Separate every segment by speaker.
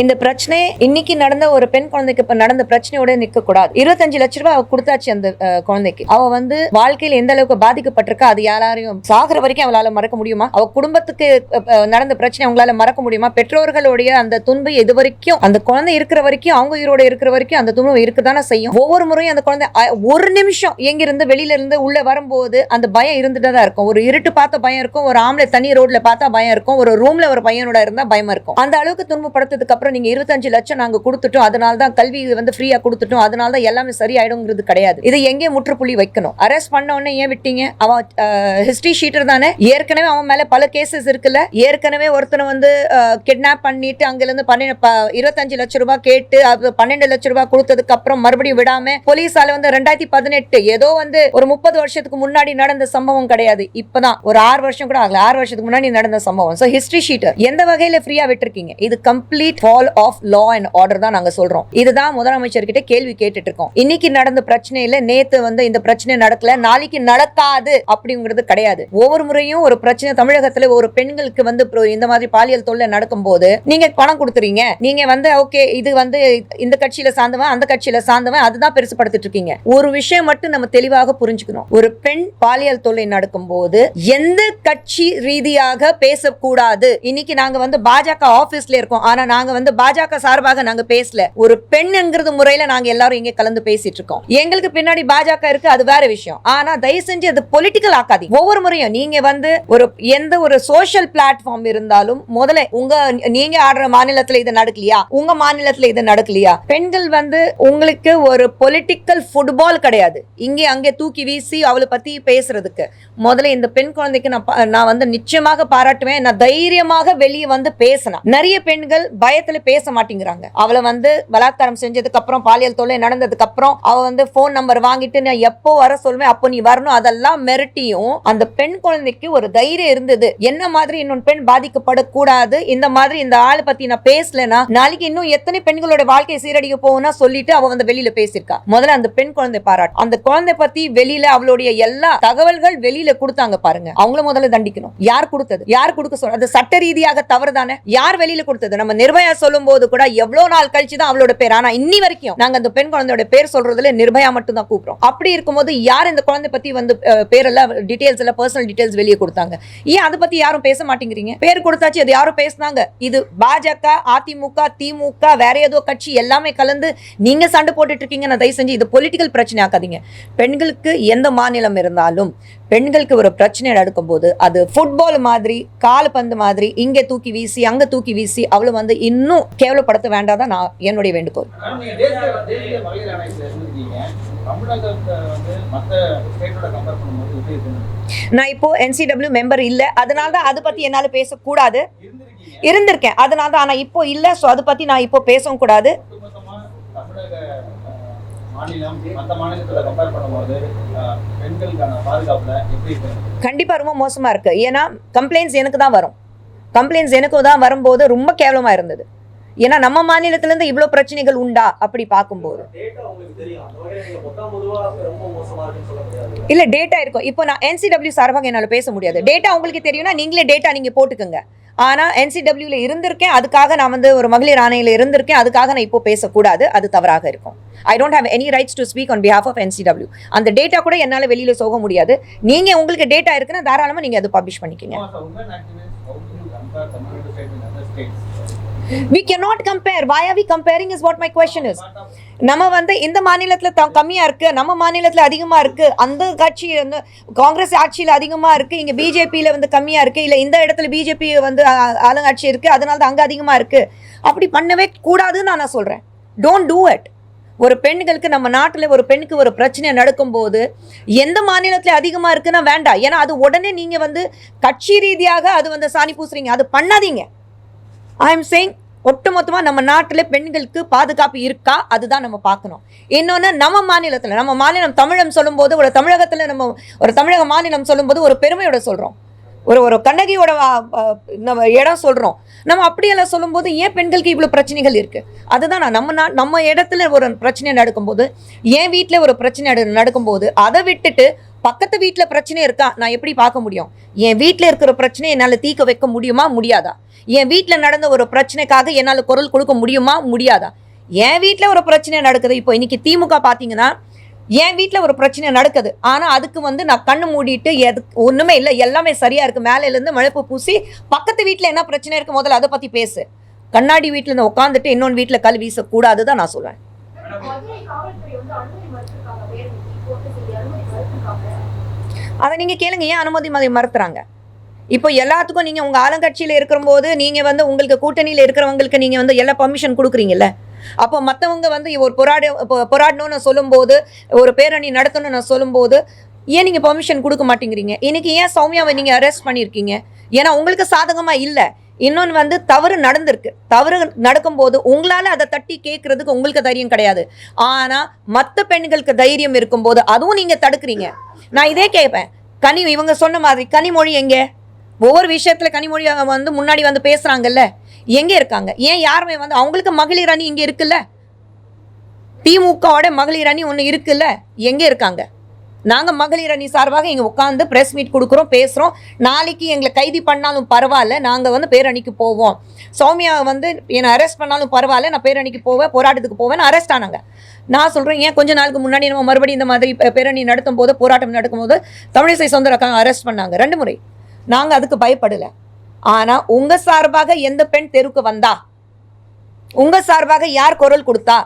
Speaker 1: இந்த பிரச்சனை இன்னைக்கு நடந்த ஒரு பெண் குழந்தைக்கு இப்ப நடந்த பிரச்சனையோட நிக்க கூடாது இருபத்தஞ்சு லட்ச ரூபாய் அவ கொடுத்தாச்சு அந்த குழந்தைக்கு. அவ வந்து வாழ்க்கையில எந்த அளவுக்கு பாதிக்கப்பட்டிருக்கா அது யாராரையும் சாகுற வரைக்கும் அவளால மறக்க முடியுமா? அவ குடும்பத்துக்கு நடந்த பிரச்சனை அவங்களால மறக்க முடியுமா? பெற்றோர்களுடைய அந்த துன்பு இது வரைக்கும் அந்த குழந்தை இருக்கிற வரைக்கும் அவங்க உயிரோட இருக்கிற வரைக்கும் அந்த துன்பம் இருக்குதானே செய்யும்? ஒவ்வொரு முறையும் அந்த குழந்தை ஒரு நிமிஷம் எங்கிருந்து வெளியில இருந்து உள்ள வரும்போது அந்த பயம் இருந்துட்டு தான் இருக்கும். ஒரு இருட்டு பார்த்த பயம் இருக்கும் ஒரு ஆம்பளை தனி ரோட்ல பார்த்தா பயம் இருக்கும் ஒரு ரூம்ல ஒரு பையனோட இருந்தா பயமா இருக்கும். அந்த அளவுக்கு துன்பப்படுத்ததுக்கு அப்புறம் நீங்க இருபத்தஞ்சு லட்சம் நாங்க கொடுத்துட்டோம். அதனால தான் கல்வி வந்து ஃப்ரீயா கொடுத்துட்டோம். அதனால தான் எல்லாமே சரியாயிடுங்கிறது கிடையாது. இது எங்கே முற்றுப்புள்ளி வைக்கணும்? அரெஸ்ட் பண்ண உடனே ஏன் விட்டீங்க? அவன் ஹிஸ்டரி ஷீட்டர் தானே? ஏற்கனவே அவன் மேல பல கேசஸ் இருக்குல்ல? ஏற்கனவே ஒருத்தனை வந்து கிட்னாப் பண்ணிட்டு அங்கிருந்து பன்னெண்டு இருபத்தஞ்சு லட்சம் ரூபாய் கேட்டு அது பன்னெண்டு லட்ச ரூபாய் கொடுத்ததுக்கு அப்புறம் மறுபடியும் விடாம போலீஸால வந்து ரெண்டாயிரத்தி பதினெட்டு ஏதோ வந்து ஒரு முப்பது வருஷத்துக்கு முன்னாடி நடந்த சம்பவம் கிடையாது. இப்பதான் ஒரு ஆறு வருஷம் கூட ஆகல. ஆறு வருஷத்துக்கு முன்னாடி நடந்த சம்பவம். ஸோ ஹிஸ்டரி ஷீட்டர் எந்த வகையில ஃப்ரீயா விட்டுருக்கீங்க? இது complete fall of law and order தான் நாங்க சொல்றோம். இதுதான் முதலமைச்சர் கிட்ட கேள்வி கேட்டுட்டு இருக்கோம் இன்னைக்கு நடந்த பிரச்சனையில நேத்து வந்து இந்த பிரச்சனை நடக்கல நாளைக்கு நடக்காது அப்படிங்கிறது கிடையாது. ஒவ்வொரு முறையும் ஒரு பிரச்சனை தமிழகத்துல ஒரு பெண்களுக்கு வந்து இந்த மாதிரி பாலியல் தொல்லை நடக்கும்போது நீங்க பணம் கொடுத்துறீங்க நீங்க வந்து ஓகே இது வந்து இந்த கட்சியில சார்ந்தவன் அந்த கட்சியில சார்ந்தவன் அதுதான் பெருசுப்படுத்திட்டு இருக்கீங்க ஒரு விஷயம் மட்டும் நம்ம தெளிவாக புரிஞ்சுக்கணும். ஒரு பெண் பாலியல் தொல்லை நடக்கும் போது எந்த கட்சி ரீதியாக பேசக்கூடாது? இன்னைக்கு நாங்க வந்து பாஜக ஆபீஸ்ல இருக்கோம். ஆனா நாங்க வந்து பாஜக சார்பாக நாங்க பேசல. ஒரு பெண்ங்கிறது முறையில நாங்க எல்லாரும் இங்க கலந்து பேசிட்டு இருக்கோம். எங்களுக்கு பின்னாடி பாஜக இருக்கு அது வேற விஷயம். ஆனா தயவு செஞ்சு அது பொலிட்டிக்கல் ஆக்காதி ஒவ்வொரு முறையும் நீங்க வந்து ஒரு எந்த ஒரு சோஷியல் பிளாட்ஃபார்ம் இருந்தாலும் முதல்ல உங்க நீங்க ஆடுற மாநிலத்துல இது நடக்கலையா? உங்க மாநிலத்துல இது நடக்கலையா? பெண்கள் வந்து உங்களுக்கு ஒரு பொலிட்டிக்கல் ஃபுட்பால் கிடையாது. இங்கே அங்கே தூக்கி வீசி அவளை பத்தி பேசுறதுக்கு. முதல்ல இந்த பெண் குழந்தைக்கு நான் நான் வந்து நிச்சயமாக பாராட்டுவேன். நான் தைரியமாக வெளியே வந்து பேசினேன் நிறைய பெண்கள் பயத்துல பேச மாட்டேங்கிறாங்க. அவளை வந்து பலாத்காரம் செஞ்சதுக்கு அப்புறம் பாலியல் தொல்லை நடந்ததுக்கு அப்புறம் அவ வந்து போன் நம்பர் வாங்கிட்டு நான் எப்போ வர சொல்லுவேன் அப்போ நீ வரணும். அதெல்லாம் மிரட்டியும் அந்த பெண் குழந்தைக்கு ஒரு தைரியம் இருந்தது. என்ன மாதிரி இன்னொன்று பெண் பாதிக்கப்படக்கூடாது? இந்த மாதிரி இந்த ஆளை பத்தி நான் பேசலனா நாளைக்கு இன்னும் எத்தனை பெண்களோட வாழ்க்கையை சீரடிக்க போகும்னா சொல்லிட்டு அவ வந்து வெளியில பேசியிருக்கா. முதல்ல அந்த பெண் குழந்தை பாராட்டு. அந்த குழந்தை பத்தி வெளியில அவளுடைய எல்லா தகவல்கள் வெளியில கொடுத்தாங்க பாருங்க. அவங்கள முதல்ல தண்டிக்கணும். யார் கொடுத்தது? யார் கொடுக்க சொல்ற அது சட்ட ரீதியாக தவறு தானே யார் வெளியில கொடுத்தது? நம்ம நிர்பயா சொல்லும் போது கூட எவ்வளவு நாள் கழிச்சு தான் அவளோட பேர். ஆனா இன்னி வரைக்கும் நாங்க அந்த பெண் குழந்தையோட பேர் சொல்றதுல நிர்பயா மட்டும் தான் கூப்பிடுறோம். அப்படி இருக்கும்போது யார் இந்த குழந்தை பத்தி வந்து பேரெல்லாம் டீடைல்ஸ் எல்லாம் பர்சனல் டீடைல்ஸ் வெளியே கொடுத்தாங்க? ஏன் அதை பத்தி யாரும் பேச மாட்டேங்கிறீங்க? பேர் கொடுத்தாச்சு அது யாரும் பேசுனாங்க? இது பாஜக அதிமுக திமுக வேற ஏதோ கட்சி எல்லாமே கலந்து நீங்க சண்டை போட்டுட்டு இருக்கீங்க நான் தயவு செஞ்சு இது பொலிட்டிக்கல் பிரச்சனை ஆக்காதீங்க. பெண்களுக்கு எந்த மாநிலம் இருந்தாலும் பெண்களுக்கு ஒரு பிரச்சனை நடக்கும்போது அது ஃபுட்பால் மாதிரி கால்பந்து மாதிரி இங்கே தூக்கி வீசி அங்க தூக்கி வீசி அவளை வந்து இன்னும் கேவலப்படுத்த வேண்டாதான் நான் என்னுடைய வேண்டுகோள். நான் இப்போ என்சிடபிள்யூ மெம்பர் இல்ல. அதனால தான் அதை பத்தி என்னால பேசக்கூடாது. இருந்திருக்கேன். அதனால தான் ஆனா இப்போ இல்ல. ஸோ அதை பத்தி நான் இப்போ பேசவும் கூடாது.
Speaker 2: ஒட்டுமொத்தமா தமிழக அஹ், மாநிலம் மத்த மாநிலத்தோட கம்பேர் பண்ணும்போது அஹ், பெண்களுக்கான பாதுகாப்புல எப்படி இருக்கு?
Speaker 1: கண்டிப்பா ரொம்ப மோசமா இருக்கு. ஏன்னா கம்ப்ளைண்ட்ஸ் எனக்கு தான் வரும். கம்ப்ளைண்ட்ஸ் எனக்கு தான் வரும்போது ரொம்ப கேவலமா இருந்தது. ஏன்னா நம்ம மாநிலத்துல இருந்து இவ்வளவு பிரச்சனைகள் உண்டா? அப்படி பார்க்கும்போது.
Speaker 3: இல்லை
Speaker 1: இல்ல டேட்டா இருக்கும். இப்போ நான் என்சிடபிள்யூ சார்பாக என்னால பேச முடியாது. டேட்டா உங்களுக்கு தெரியும்னா நீங்களே டேட்டா நீங்க போட்டுக்கோங்க. ஆனா என்சிடபிள்யூல இருந்திருக்கேன். அதுக்காக நான் வந்து ஒரு மகளிர் ஆணையில இருந்திருக்கேன். அதுக்காக நான் இப்போ பேசக்கூடாது. அது தவறாக இருக்கும். I don't have any rights to speak on behalf of NCW அந்த டேட்டா கூட என்னால வெளியில சோக முடியாது. நீங்க உங்களுக்கு டேட்டா இருக்குன்னா தாராளமா நீங்க அதை பப்ளிஷ் பண்ணிக்கங்க.
Speaker 2: We
Speaker 1: can not compare why are we comparing is what my question is நம்ம வந்து இந்த மாநிலத்தில் த- கம்மியாக இருக்குது நம்ம மாநிலத்தில் அதிகமாக இருக்குது அந்த கட்சி வந்து காங்கிரஸ் ஆட்சியில் அதிகமாக இருக்குது இங்கே பிஜேபியில் வந்து கம்மியாக இருக்குது இல்லை இந்த இடத்துல பிஜேபி வந்து ஆளுங்கட்சி இருக்குது அதனால தான் அங்கே அதிகமாக இருக்குது அப்படி பண்ணவே கூடாதுன்னு நான் சொல்கிறேன் டோன்ட் டூ இட் ஒரு பெண்களுக்கு நம்ம நாட்டில் ஒரு பெண்ணுக்கு ஒரு பிரச்சனை நடக்கும்போது எந்த மாநிலத்தில் அதிகமாக இருக்குன்னா வேண்டாம். ஏன்னா அது உடனே நீங்கள் வந்து கட்சி ரீதியாக அது வந்து சாணி பூசுறீங்க. அது பண்ணாதீங்க. ஐ எம் சேயிங் ஒட்டுமொத்தமாக நம்ம நாட்டில் பெண்களுக்கு பாதுகாப்பு இருக்கா? அதுதான் நம்ம பார்க்கணும். இன்னொன்று நம்ம மாநிலத்தில் நம்ம மாநிலம் தமிழம் சொல்லும்போது ஒரு தமிழகத்தில் நம்ம ஒரு தமிழக மாநிலம் சொல்லும்போது ஒரு பெருமையோட சொல்கிறோம் ஒரு ஒரு கண்ணகியோட நம்ம இடம் சொல்கிறோம் நம்ம அப்படியெல்லாம் சொல்லும்போது ஏன் பெண்களுக்கு இவ்வளோ பிரச்சனைகள் இருக்குது அதுதான் நான் நம்ம நா நம்ம இடத்துல ஒரு பிரச்சனை நடக்கும்போது ஏன் வீட்டில் ஒரு பிரச்சனை நடக்கும்போது அதை விட்டுட்டு பக்கத்து வீட்டில் பிரச்சனை இருக்கா? நான் எப்படி பார்க்க முடியும்? என் வீட்டில் இருக்கிற பிரச்சனை என்னால் தீர்க்க வைக்க முடியுமா? முடியாதா? என் வீட்டில் நடந்த ஒரு பிரச்சனைக்காக என்னால் குரல் கொடுக்க முடியுமா? முடியாதா? என் வீட்டில் ஒரு பிரச்சனை நடக்குது. இப்போ இன்னைக்கு திமுக பார்த்தீங்கன்னா என் வீட்டில் ஒரு பிரச்சனை நடக்குது. ஆனால் அதுக்கு வந்து நான் கண்ணு மூடிட்டு எது ஒன்றுமே இல்லை. எல்லாமே சரியாக இருக்குது மேலேருந்து மழைப்பு பூசி பக்கத்து வீட்டில் என்ன பிரச்சனை இருக்கு? முதல்ல அதை பற்றி பேசு. கண்ணாடி வீட்டில் இருந்து உட்காந்துட்டு இன்னொன்று வீட்டில் கல் வீசக்கூடாது தான் நான் சொல்லுவேன்
Speaker 4: மதுரை காவல்துறை வந்து அனுமதி மறுத்திருக்காங்க பேரணிக்கு இப்போ வந்து சரி அனுமதி மறுத்திருக்காங்க
Speaker 1: அதை நீங்கள் கேளுங்க ஏன் அனுமதி மதி மறுத்துறாங்க? இப்போ எல்லாத்துக்கும் நீங்கள் உங்கள் ஆளுங்கட்சியில் இருக்கிறபோது நீங்கள் வந்து உங்களுக்கு கூட்டணியில் இருக்கிறவங்களுக்கு நீங்கள் வந்து எல்லா பர்மிஷன் கொடுக்குறீங்கல்ல? அப்போ மற்றவங்க வந்து ஒரு போராட போராடணும்னு சொல்லும்போது ஒரு பேரணி நடத்தணும்னு சொல்லும்போது ஏன் நீங்கள் பர்மிஷன் கொடுக்க மாட்டேங்கிறீங்க? இன்னைக்கு ஏன் சௌமியாவை நீங்கள் அரெஸ்ட் பண்ணியிருக்கீங்க? ஏன்னா உங்களுக்கு சாதகமாக இல்லை. இன்னொன்று வந்து தவறு நடந்திருக்கு. தவறு நடக்கும்போது உங்களால் அதை தட்டி கேட்கறதுக்கு உங்களுக்கு தைரியம் கிடையாது. ஆனால் மற்ற பெண்களுக்கு தைரியம் இருக்கும்போது அதுவும் நீங்கள் தடுக்கிறீங்க. நான் இதே கேட்பேன் கனி இவங்க சொன்ன மாதிரி கனிமொழி எங்கே? ஒவ்வொரு விஷயத்தில் கனிமொழி வந்து முன்னாடி வந்து பேசுகிறாங்கல்ல எங்கே இருக்காங்க? ஏன் யாருமே வந்து அவங்களுக்கு மகளிர் அணி இங்கே இருக்குல்ல? திமுகவோட மகளிர் அணி ஒன்று இருக்குல்ல? எங்கே இருக்காங்க? நாங்கள் மகளிர் அணி சார்பாக இங்கே உட்காந்து ப்ரெஸ் மீட் கொடுக்குறோம் பேசுகிறோம் நாளைக்கு எங்களை கைது பண்ணாலும் பரவாயில்ல நாங்கள் வந்து பேரணிக்கு போவோம். சௌமியா வந்து என்னை அரெஸ்ட் பண்ணாலும் பரவாயில்ல நான் பேரணிக்கு போவேன் போராட்டத்துக்கு போவேன் அரெஸ்ட் ஆனாங்க. நான் சொல்கிறேன் ஏன் கொஞ்சம் நாளுக்கு முன்னாடி நம்ம மறுபடியும் இந்த மாதிரி பேரணி நடத்தும் போது போராட்டம் நடக்கும்போது தமிழிசை சவுந்தரக்காங்க அரெஸ்ட் பண்ணாங்க. ரெண்டு முறை. நாங்கள் அதுக்கு பயப்படலை. ஆனால் உங்கள் சார்பாக எந்த பெண் தெருவுக்கு வந்தா? உங்கள் சார்பாக யார் குரல் கொடுத்தா?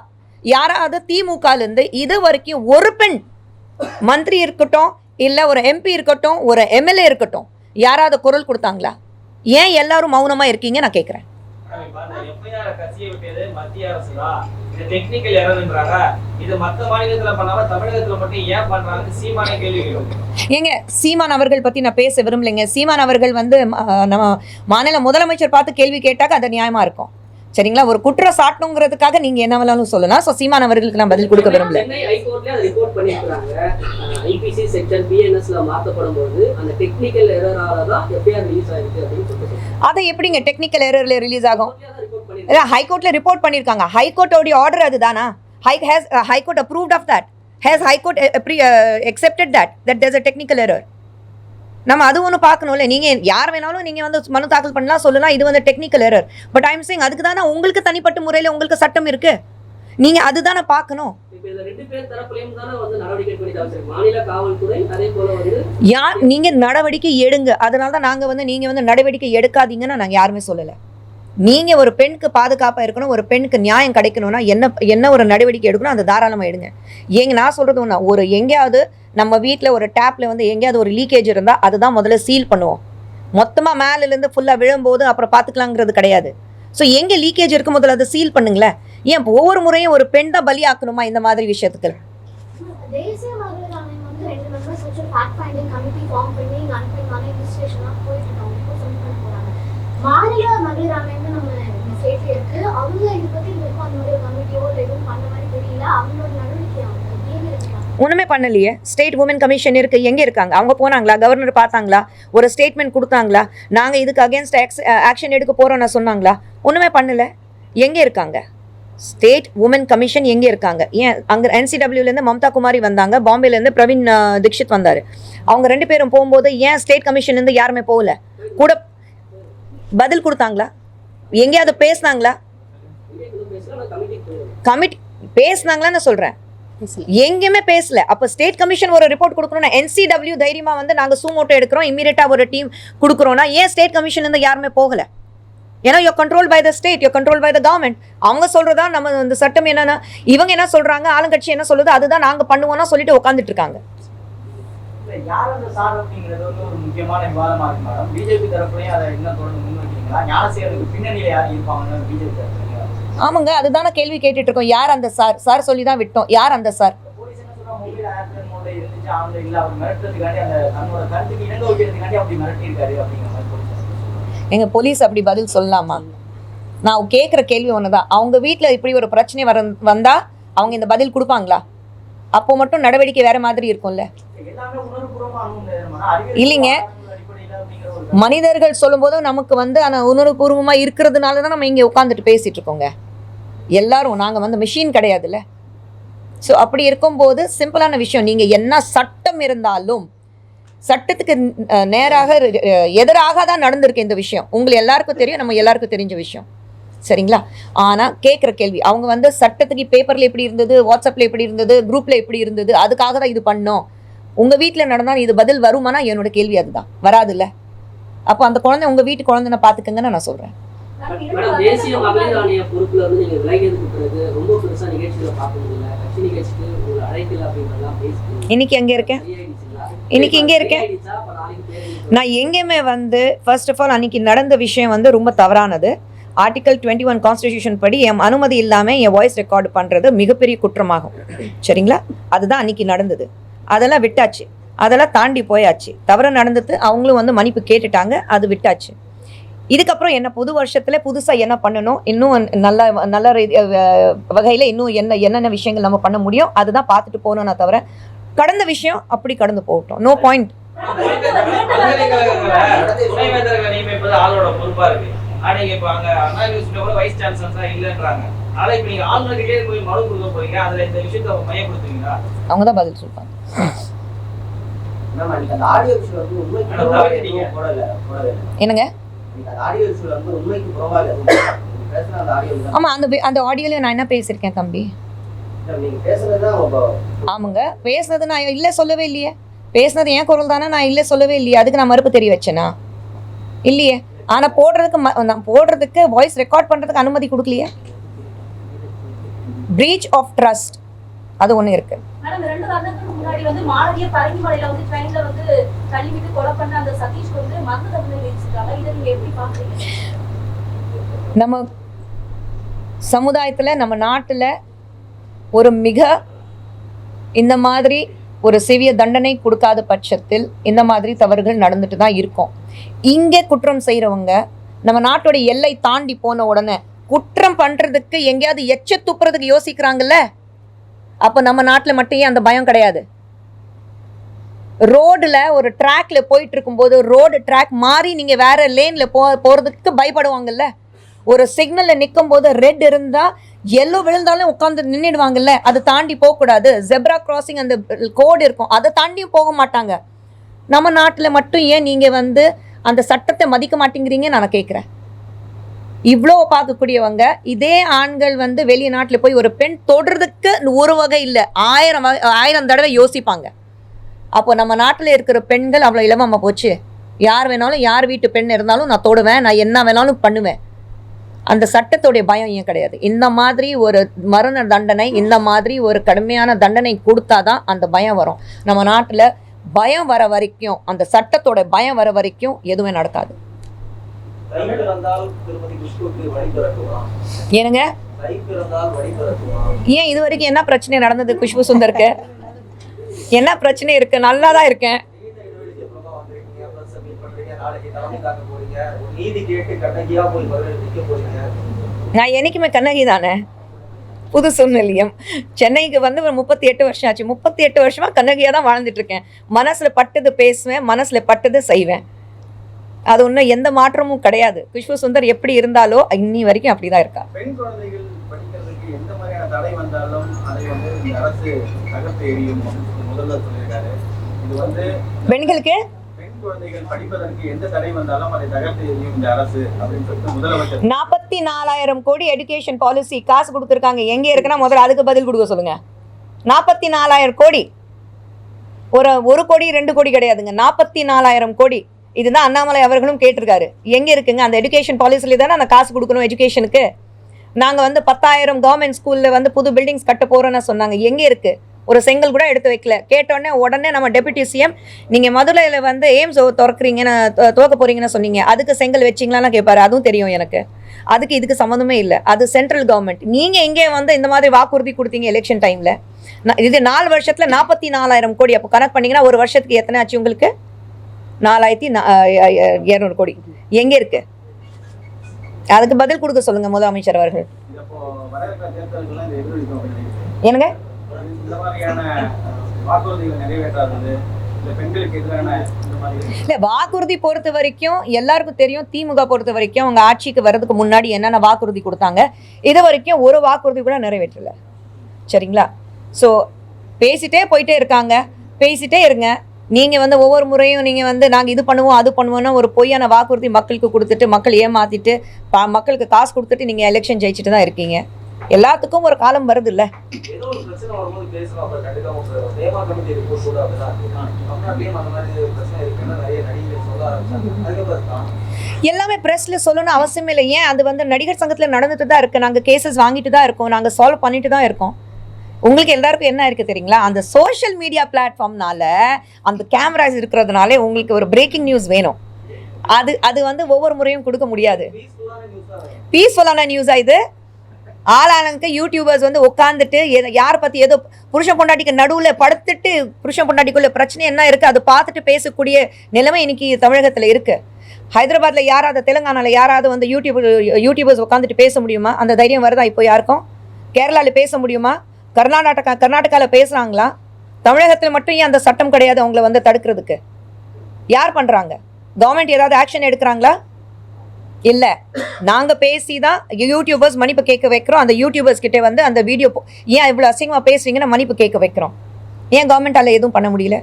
Speaker 1: யாராவது திமுகலேருந்து இது வரைக்கும் ஒரு பெண் மந்திரி இருக்கட்டும் இல்ல ஒரு எம்பி இருக்கட்டும் ஒரு எம்எல்ஏ இருக்கட்டும் யாராவது குரல் கொடுத்தாங்களா? ஏன் எல்லாரும் மௌனமா இருக்கீங்க? நான்
Speaker 3: கேட்கும்.
Speaker 1: ஏங்க சீமான் அவர்கள் பத்தி நான் பேச விரும்பலைங்க. சீமான் அவர்கள் வந்து நம்ம மாநில முதலமைச்சர் பார்த்து கேள்வி கேட்டாக்க அது நியாயமா இருக்கும். சரிங்களா? ஒரு குற்றம் சாட்டணுங்கிறதுக்காக நீங்க என்ன வேணாலும் சொல்லலாம். ஸோ சீமான் அவர்களுக்கு நான் பதில் கொடுக்க விரும்பல.
Speaker 5: அதை ரிப்போர்ட் பண்ணிருக்காங்க ஐபிசி செக்ஷன் பிஎன்எஸ்ல மாத்தப்படும் போது அந்த டெக்னிக்கல் எரரால தான் எஃப்ஐஆர் ரிலீஸ் ஆயிருக்கு அப்படின்னு சொல்லிட்டு
Speaker 1: அதை எப்படிங்க டெக்னிக்கல் எரர்ல ரிலீஸ் ஆகும்? ஹைகோர்ட்ல ரிப்போர்ட் பண்ணிருக்காங்க ஹைகோர்ட்டோடைய ஆர்டர் அதுதானா? High has high court approved of that has high court accepted that that there's a technical error நம்ம அது ஒன்று பார்க்கணும்ல. நீங்கள் யார் வேணாலும் நீங்கள் வந்து மனு தாக்கல் பண்ணலாம் சொல்லலாம். இது வந்து technical error but I'm saying அதுக்கு தானே உங்களுக்கு தனிப்பட்ட முறையில் உங்களுக்கு சட்டம் இருக்கு. நீங்கள் அதுதானே பார்க்கணும். யார் நீங்கள் நடவடிக்கை எடுங்க. அதனால தான் நாங்கள் வந்து நீங்கள் வந்து நடவடிக்கை எடுக்காதீங்கன்னு நாங்கள் யாருமே சொல்லலை. நீங்கள் ஒரு பெண்ணுக்கு பாதுகாப்பாக இருக்கணும் ஒரு பெண்ணுக்கு நியாயம் கிடைக்கணும்னா என்ன என்ன ஒரு நடவடிக்கை எடுக்கணும் அதை தாராளமாக எடுங்க. ஏங்க நான் சொல்கிறது ஒன்றா ஒரு எங்கேயாவது நம்ம வீட்டில் ஒரு டேப்பில் வந்து எங்கேயாவது ஒரு லீக்கேஜ் இருந்தால் அதுதான் முதல்ல சீல் பண்ணுவோம் மொத்தமாக மேலேருந்து ஃபுல்லாக விழும்போது அப்புறம் பார்த்துக்கலாங்கிறது கிடையாது ஸோ எங்கே லீக்கேஜ் இருக்கும் முதல்ல அதை சீல் பண்ணுங்களேன் ஏன் இப்போ ஒவ்வொரு முறையும் ஒரு பெண் தான் பலியாக்கணுமா இந்த மாதிரி விஷயத்துக்கு
Speaker 4: மாநில மகளிர் ஆணையம் நம்ம ஸ்டேட்ல இருக்கு அவங்க இதை பத்தி இது அந்த மாதிரி கமிட்டியோ இல்லை எதுவும் பண்ண மாதிரி தெரியல அவங்களோட நடவடிக்கை
Speaker 1: ஒன்றுமே பண்ணலையே. ஸ்டேட் உமன் கமிஷன் இருக்கு. எங்கே இருக்காங்க? அவங்க போனாங்களா? கவர்னர் பார்த்தாங்களா? ஒரு ஸ்டேட்மெண்ட் கொடுத்தாங்களா? நாங்கள் இதுக்கு அகேன்ஸ்ட் ஆக்ஷன் எடுக்க போகிறோன்னா சொன்னாங்களா? ஒன்றுமே பண்ணலை. எங்கே இருக்காங்க? ஸ்டேட் உமன் கமிஷன் எங்கே இருக்காங்க? ஏன் அங்கே என்சிடபிள்யூலேருந்து மம்தா குமாரி வந்தாங்க. பாம்பேலேருந்து பிரவீன் தீக்ஷித் வந்தார். அவங்க ரெண்டு பேரும் போகும்போது ஏன் ஸ்டேட் கமிஷன்லேருந்து யாருமே போகல? கூட பதில் கொடுத்தாங்களா? எங்கேயாவது பேசினாங்களா? கமிட்டி பேசுனாங்களான்னு சொல்கிறேன் எங்கேயுமே பேசல. அப்போ ஸ்டேட் கமிஷன் ஒரு ரிப்போர்ட் கொடுக்கணும்னா என்சிடபிள்யூ தைரியமாக வந்து நாங்கள் சூமோட்டோ எடுக்கிறோம். இம்மீடியட்டாக ஒரு டீம் கொடுக்குறோம்னா ஏன் ஸ்டேட் கமிஷன் இருந்து யாருமே போகல? ஏன்னா யோ control by the state yo control by the government அவங்க சொல்கிறதா நம்ம இந்த சட்டம் என்னென்னா இவங்க என்ன சொல்கிறாங்க ஆளுங்கட்சி என்ன சொல்லுது அதுதான் நாங்கள் பண்ணுவோம்னா சொல்லிட்டு உட்காந்துட்டு இருக்காங்க
Speaker 2: பிஜேபி அதை தொடர்ந்து முன்வைக்கிறீங்களா? ஞானசேகருக்கு பின்னணியில யார் இருப்பாங்க பிஜேபி
Speaker 1: ஆமாங்க அதுதானே கேள்வி கேட்டுட்டு இருக்கோம் யார் அந்த சார்? சார் சொல்லி தான் விட்டோம். யார் அந்த சார். எங்க போலீஸ் அப்படி பதில் சொல்லலாமா நான் கேட்குற கேள்வி ஒண்ணுதான். அவங்க வீட்டில் இப்படி ஒரு பிரச்சனை வர வந்தா அவங்க இந்த பதில் கொடுப்பாங்களா? அப்போ மட்டும் நடவடிக்கை வேற மாதிரி இருக்கும்ல. இல்லைங்க. மனிதர்கள் சொல்லும்போது நமக்கு வந்து ஆனால் உணர்வுபூர்வமா இருக்கிறதுனால தான் நம்ம இங்கே உட்காந்துட்டு பேசிகிட்டு இருக்கோங்க. எல்லாரும் நாங்கள் வந்து மிஷின் கிடையாதுல்ல. ஸோ அப்படி இருக்கும்போது சிம்பிளான விஷயம். நீங்கள் என்ன சட்டம் இருந்தாலும் சட்டத்துக்கு நேராக எதிராக தான் நடந்திருக்கு இந்த விஷயம். உங்களை எல்லாருக்கும் தெரியும் நம்ம எல்லாருக்கும் தெரிஞ்ச விஷயம். சரிங்களா? ஆனால் கேட்குற கேள்வி. அவங்க வந்து சட்டத்துக்கு பேப்பரில் எப்படி இருந்தது வாட்ஸ்அப்பில் எப்படி இருந்தது குரூப்பில் எப்படி இருந்தது அதுக்காக தான் இது பண்ணோம். உங்கள் வீட்டில் நடந்தால் இது பதில் வருமானா? என்னோட கேள்வி அதுதான். வராதுல்ல? அப்போ அந்த குழந்தை உங்கள் வீட்டு குழந்தைன பார்த்துக்கங்கன்னு நான் சொல்கிறேன்
Speaker 5: மேடம் தேசிய மகளிர் ஆணைய பொறுப்புல இருந்து நீங்க விலகியதுக்கு பிறகு ரொம்ப பெருசா நிகழ்ச்சிகளை பார்க்க முடியல. கட்சி நிகழ்ச்சிக்கு உங்களை அழைக்கல அப்படின்றதெல்லாம் பேசி
Speaker 1: இன்னைக்கு எங்கே இருக்கேன்? இன்னைக்கு இங்கே இருக்கேன். நான் எங்கேயுமே வந்து ஃபர்ஸ்ட் ஆஃப் ஆல் அன்னைக்கு நடந்த விஷயம் வந்து ரொம்ப தவறானது. ஆர்டிகல் டுவெண்ட்டி ஒன் கான்ஸ்டியூஷன் படி என் அனுமதி இல்லாமல் என் வாய்ஸ் ரெக்கார்டு பண்ணுறது மிகப்பெரிய குற்றமாகும். சரிங்களா? அதுதான் அன்னைக்கு நடந்தது. அதெல்லாம் விட்டாச்சு. அதெல்லாம் தாண்டி போயாச்சு. தவறு நடந்தது அவங்களும் வந்து மன்னிப்பு கேட்டுட்டாங்க அது விட்டாச்சு. இதுக்கப்புறம் என்ன புது வருஷத்தில் புதுசாக என்ன பண்ணணும்? இன்னும் நல்ல நல்ல வகையில் இன்னும் என்ன என்னென்ன விஷயங்கள் நம்ம பண்ண முடியும்? அதுதான் பார்த்துட்டு போகணும்னா தவிர கடந்த விஷயம் அப்படி கடந்து போகட்டும். நோ பாயிண்ட் அவங்க தான் பதில் சொல்லுவாங்க
Speaker 2: நீங்க பேசுன அந்த
Speaker 1: அந்த ஆடியோவில் நான் என்ன பேசியிருக்கேன் தம்பி? ஆமாங்க. பேசுனது நான் இல்லை சொல்லவே இல்லையே. பேசுனது என் குரல் தானே நான் இல்லை சொல்லவே இல்லையே. அதுக்கு நான் மறுப்பு தெரிய வச்சேனா? இல்லையே. ஆனால் போடுறதுக்கு ம- நான் போடுறதுக்கு வாய்ஸ் ரெக்கார்ட் பண்ணுறதுக்கு அனுமதி கொடுக்கலையே? பிரீச் ஆஃப் ட்ரஸ்ட் அது ஒன்று இருக்கு.
Speaker 6: மேடம் ரெண்டு வருடத்துக்கு முன்னாடி வந்து மாணவிய பரங்கிமலையில வந்து ட்ரெயின்ல வந்து தள்ளி கொலை பண்ண அந்த சதீஷ் வந்து மருந்து தமிழ் வச்சிருக்காங்க இதை நீங்க எப்படி பாக்குறீங்க
Speaker 1: நம்ம சமுதாயத்தில் நம்ம நாட்டில் ஒரு மிக இந்த மாதிரி ஒரு சிவிய தண்டனை கொடுக்காத பட்சத்தில் இந்த மாதிரி தவறுகள் நடந்துட்டு தான் இருக்கும். இங்கே குற்றம் செய்கிறவங்க நம்ம நாட்டோட எல்லை தாண்டி போன உடனே குற்றம் பண்ணுறதுக்கு எங்கேயாவது எச்ச துப்புறதுக்கு யோசிக்கிறாங்கல்ல? அப்போ நம்ம நாட்டில் மட்டும் ஏன் அந்த பயம் கிடையாது? ரோடில் ஒரு ட்ராக்ல போயிட்டு இருக்கும்போது ரோடு ட்ராக் மாறி நீங்கள் வேற லேனில் போ போகிறதுக்கு பயப்படுவாங்கல்ல? ஒரு சிக்னலில் நிற்கும் போது ரெட் இருந்தால் எல்லோ விழுந்தாலும் உட்காந்து நின்றுடுவாங்கல்ல அதை தாண்டி போகக்கூடாது. ஜெப்ரா கிராசிங் அந்த கோடு இருக்கும். அதை தாண்டியும் போக மாட்டாங்க. நம்ம நாட்டில் மட்டும் ஏன் நீங்கள் வந்து அந்த சட்டத்தை மதிக்க மாட்டேங்கிறீங்க நான் கேட்குறேன் இவ்வளோ பார்க்கக்கூடியவங்க இதே ஆண்கள் வந்து வெளிநாட்டில் போய் ஒரு பெண் தொடுறதுக்கு ஒரு வகை இல்லை ஆயிரம் வகை ஆயிரம் தடவை யோசிப்பாங்க. அப்போ நம்ம நாட்டில் இருக்கிற பெண்கள் அவ்வளோ இலவமாக போச்சு. யார் வேணாலும் யார் வீட்டு பெண் இருந்தாலும் நான் தொடுவேன் நான் என்ன வேணாலும் பண்ணுவேன். அந்த சட்டத்தோடைய பயம் ஏன் கிடையாது? இந்த மாதிரி ஒரு மரண தண்டனை இந்த மாதிரி ஒரு கடுமையான தண்டனை கொடுத்தாதான் அந்த பயம் வரும். நம்ம நாட்டில் பயம் வர வரைக்கும் அந்த சட்டத்தோட பயம் வர வரைக்கும் எதுவுமே நடக்காது.
Speaker 2: பிறக்குமா
Speaker 1: ஏன் இது வரைக்கும் என்ன பிரச்சனை நடந்தது குஷ்பு சுந்தருக்கு? என்ன பிரச்சனை இருக்கு? நல்லா தான் இருக்கேன். நான் என்னைக்குமே கண்ணகி தானே புது சூழ்நிலையம். சென்னைக்கு வந்து ஒரு முப்பத்தி எட்டு வருஷம் ஆச்சு. முப்பத்தி எட்டு வருஷமா கண்ணகியாக தான் வாழ்ந்துட்டு இருக்கேன். மனசுல பட்டது பேசுவேன் மனசுல பட்டது செய்வேன். அது ஒன்றும் எந்த மாற்றமும் கிடையாது. குஷ்பு சுந்தர் எப்படி இருந்தாலோ இன்னி வரைக்கும் இருக்கா
Speaker 2: சொல்லியிருக்காரு. இது வந்து
Speaker 1: பெண்களுக்கு? நாற்பத்தி நாலாயிரம் கோடி எடுகேஷன் பாலிசி காசு கொடுத்துருக்காங்க. எங்கே இருக்குன்னா முதல்ல அதுக்கு பதில் கொடுக்க சொல்லுங்க. நாற்பத்தி நாலாயிரம் கோடி. ஒரு ஒரு கோடி ரெண்டு கோடி கிடையாதுங்க. நாற்பத்தி நாலாயிரம் கோடி. இதுதான் அண்ணாமலை அவர்களும் கேட்டிருக்காரு. எங்கே இருக்குங்க? அந்த எஜுகேஷன் பாலிசியில் தானே அந்த காசு கொடுக்கணும் எஜுகேஷனுக்கு நாங்கள் வந்து பத்தாயிரம் கவர்மெண்ட் ஸ்கூலில் வந்து புது பில்டிங்ஸ் கட்ட போகிறோன்னு சொன்னாங்க. எங்கே இருக்குது ஒரு செங்கல் கூட எடுத்து வைக்கல. கேட்டோடனே உடனே நம்ம டெபுட்டி சிஎம் நீங்கள் மதுரையில் வந்து எய்ம்ஸ் திறக்கிறீங்கன்னு துவக்க போகிறீங்கன்னு சொன்னீங்க. அதுக்கு செங்கல் வச்சிங்களான்னு கேட்பாரு அதுவும் தெரியும் எனக்கு. அதுக்கு இதுக்கு சம்மந்தமே இல்லை. அது சென்ட்ரல் கவர்மெண்ட் நீங்கள் எங்கே வந்து இந்த மாதிரி வாக்குறுதி கொடுத்தீங்க எலெக்ஷன் டைமில் இது நாலு வருஷத்தில் நாற்பத்தி நாலாயிரம் கோடி. அப்போ கணக்கு பண்ணிங்கன்னா ஒரு வருஷத்துக்கு எத்தனை ஆச்சு உங்களுக்கு? நாலாயிரத்தி நா- இரநூறு கோடி. எங்கே இருக்கு? அதுக்கு பதில் கொடுக்க சொல்லுங்க முதலமைச்சர் அவர்கள். என்னங்க? இல்லை வாக்குறுதி பொறுத்த வரைக்கும் எல்லாருக்கும் தெரியும் திமுக பொறுத்த வரைக்கும் அவங்க ஆட்சிக்கு வர்றதுக்கு முன்னாடி என்னென்ன வாக்குறுதி கொடுத்தாங்க. இது வரைக்கும் ஒரு வாக்குறுதி கூட நிறைவேற்றல. சரிங்களா? ஸோ பேசிட்டே போயிட்டே இருக்காங்க. பேசிட்டே இருங்க. நீங்க வந்து ஒவ்வொரு முறையும் நீங்க வந்து நாங்க இது பண்ணுவோம் அது பண்ணுவோம்னா ஒரு பொய்யான வாக்குறுதி மக்களுக்கு கொடுத்துட்டு மக்கள் ஏமாத்திட்டு பா- மக்களுக்கு காசு கொடுத்துட்டு நீங்க எலெக்ஷன் ஜெயிச்சுட்டு தான் இருக்கீங்க. எல்லாத்துக்கும் ஒரு காலம் வருது இல்ல எல்லாமே ப்ரெஸ்ல சொல்லணும்னு அவசியம் இல்லை. ஏன்? அது வந்து நடிகர் சங்கத்துல நடந்துட்டு தான் இருக்கு. நாங்க கேசஸ் வாங்கிட்டு தான் இருக்கோம். நாங்க சால்வ் பண்ணிட்டு தான் இருக்கோம். உங்களுக்கு எல்லாருக்கும் என்ன இருக்குது தெரியுங்களா? அந்த சோஷியல் மீடியா பிளாட்ஃபார்ம்னால அந்த கேமராஸ் இருக்கிறதுனாலே உங்களுக்கு ஒரு பிரேக்கிங் நியூஸ் வேணும். அது அது வந்து ஒவ்வொரு முறையும் கொடுக்க முடியாது.
Speaker 3: பீஸ்ஃபுல்லான நியூஸ்
Speaker 1: நியூஸா இது. ஆளாளுக்கு யூடியூபர்ஸ் வந்து உட்காந்துட்டு யாரை பற்றி ஏதோ புருஷன் பொண்டாட்டிக்கு நடுவில் படுத்துட்டு புருஷன் பொண்டாட்டிக்குள்ள பிரச்சனை என்ன இருக்குது அதை பார்த்துட்டு பேசக்கூடிய நிலைமை இன்னைக்கு தமிழகத்தில் இருக்குது ஹைதராபாத்தில் யாராவது தெலுங்கானால யாராவது வந்து யூடியூப் யூடியூபர்ஸ் உட்காந்துட்டு பேச முடியுமா? அந்த தைரியம் வருதா இப்போ யாருக்கும்? கேரளாவில் பேச முடியுமா? கர்நாடகா கர்நாடகாவில் பேசுகிறாங்களா தமிழகத்தில் மட்டும் ஏன் அந்த சட்டம் கிடையாது அவங்கள வந்து தடுக்கிறதுக்கு? யார் பண்ணுறாங்க கவர்மெண்ட் ஏதாவது ஆக்ஷன் எடுக்கிறாங்களா? இல்லை. நாங்கள் பேசி தான் யூடியூபர்ஸ் மன்னிப்பு கேட்க வைக்கிறோம். அந்த யூடியூபர்ஸ் கிட்டே வந்து அந்த வீடியோ ஏன் இவ்வளோ அசிங்கமாக பேசுறீங்கன்னு மன்னிப்பு கேட்க வைக்கிறோம். ஏன் கவர்மெண்ட்டால் எதுவும் பண்ண முடியல?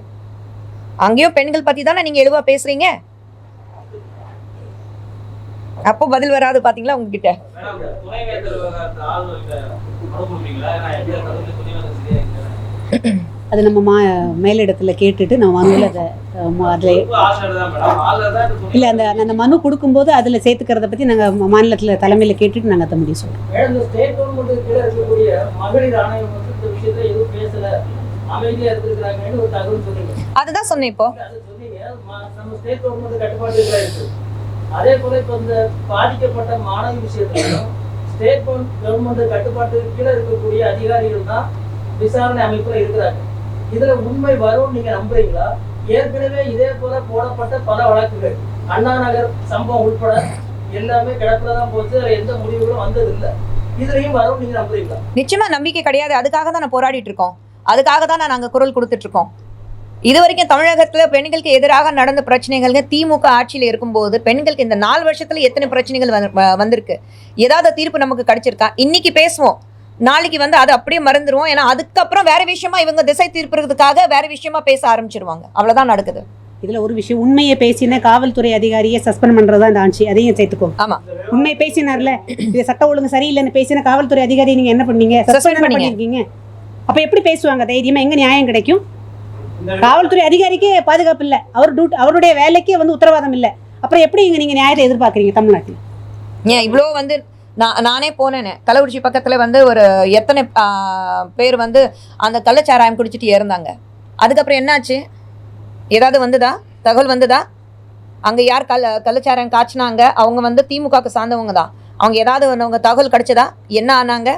Speaker 1: அங்கேயும் பெண்கள் பற்றி தானே நீங்கள் எழுவாக பேசுகிறீங்க அப்போ பதில் வராது பாத்தீங்களா உங்ககிட்ட?
Speaker 7: அது நம்ம மா மேலிடத்துல கேட்டுட்டு நம்ம மனுவில் அதை அதில். இல்லை அந்த அந்த மனு கொடுக்கும்போது அதில் சேர்த்துக்கிறத பற்றி நாங்கள் மாநிலத்தில் தலைமையில் கேட்டுட்டு நாங்கள் அதை முடிவு சொல்கிறோம்
Speaker 1: அதுதான் சொன்னேன் இப்போ.
Speaker 5: அதே போல இப்ப இந்த பாதிக்கப்பட்ட மாணவி விஷயத்திலும் ஸ்டேட் கவர்மெண்ட் கட்டுப்பாட்டு கீழே இருக்கக்கூடிய அதிகாரிகள் தான் விசாரணை அமைப்புல இருக்கிறாங்க. இதுல உண்மை வரும்னு நீங்க நம்புறீங்களா? ஏற்கனவே இதே போல போடப்பட்ட பல வழக்குகள். அண்ணா நகர் சம்பவம் உட்பட எல்லாமே கிடப்புல தான் போச்சு. அதுல எந்த முடிவுகளும் வந்தது இல்லை இதுலயும் வரும் நீங்க நம்புறீங்களா?
Speaker 1: நிச்சயமா நம்பிக்கை கிடையாது. அதுக்காக தான் நான் போராடிட்டு இருக்கோம். அதுக்காக தான் நான் நாங்க குரல் கொடுத்துட்டு இருக்கோம். இது வரைக்கும் தமிழகத்துல பெண்களுக்கு எதிராக நடந்த பிரச்சனைகள்ங்க திமுக ஆட்சியில் இருக்கும்போது பெண்களுக்கு இந்த நாலு வருஷத்துல எத்தனை பிரச்சனைகள் வந்திருக்கு? ஏதாவது தீர்ப்பு நமக்கு கிடைச்சிருக்கா? இன்னைக்கு பேசுவோம். நாளைக்கு வந்து அதை அப்படியே மறந்துடுவோம் ஏன்னா அதுக்கப்புறம் வேற விஷயமா இவங்க திசை திருப்புறதுக்காக வேற விஷயமா பேச ஆரம்பிச்சிருவாங்க. அவ்வளவுதான் நடக்குது.
Speaker 7: இதில் ஒரு விஷயம் உண்மையை பேசின காவல்துறை அதிகாரியை சஸ்பெண்ட் பண்ணுறது தான் இந்த ஆட்சி? அதையும் சேர்த்துக்கோ.
Speaker 1: ஆமா.
Speaker 7: உண்மை பேசினார்ல இது சட்ட ஒழுங்கு சரியில்லைன்னு பேசின காவல்துறை அதிகாரி நீங்கள் என்ன பண்ணீங்க? சஸ்பெண்ட்
Speaker 1: பண்ணீங்க.
Speaker 7: பண்ணியிருக்கீங்க. அப்போ எப்படி பேசுவாங்க தைரியமா? எங்கே நியாயம் கிடைக்கும்? காவல்துறை அதிகாரிக்கே பாதுகாப்பு இல்லை. அவர் டியூட் அவருடைய வேலைக்கே வந்து உத்தரவாதம் இல்லை. அப்புறம் எப்படி இங்கே நீங்கள் நியாயத்தை எதிர்பார்க்குறீங்க தமிழ்நாட்டில்?
Speaker 1: ஏன் இவ்வளோ வந்து நான் நானே போனேனே. கள்ளக்குறிச்சி பக்கத்தில் வந்து ஒரு எத்தனை பேர் வந்து அந்த கள்ளச்சாராயம் குடிச்சிட்டு இறந்தாங்க. அதுக்கப்புறம் என்னாச்சு? ஏதாவது வந்துதா? தகவல் வந்துதா? அங்கே யார் கல் கள்ளச்சாராயம் காய்ச்சினாங்க? அவங்க வந்து திமுகவுக்கு சார்ந்தவங்க தான் அவங்க ஏதாவது அவங்க தகவல் கிடைச்சதா? என்ன ஆனாங்க?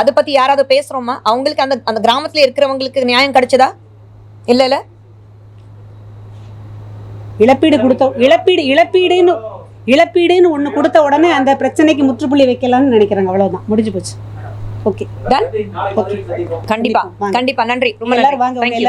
Speaker 1: அதை பற்றி யாராவது பேசுகிறோமா அவங்களுக்கு அந்த அந்த கிராமத்தில் இருக்கிறவங்களுக்கு நியாயம் கிடைச்சதா? இல்லை இல்லை.
Speaker 7: இழப்பீடு கொடுத்த இழப்பீடு இழப்பீடுன்னு இழப்பீடுன்னு ஒன்று கொடுத்த உடனே அந்த பிரச்சனைக்கு முற்றுப்புள்ளி வைக்கலாம்னு நினைக்கிறாங்க. அவ்வளவுதான். முடிஞ்சு போச்சு. Okay
Speaker 1: Done?
Speaker 3: நாளைக்கு மறுபடியும் சந்திப்போம்
Speaker 1: கண்டிப்பா.
Speaker 7: வாங்க.
Speaker 1: கண்டிப்பா. நன்றி. ரொம்ப
Speaker 7: எல்லாரும் வாங்க. எல்லாரும்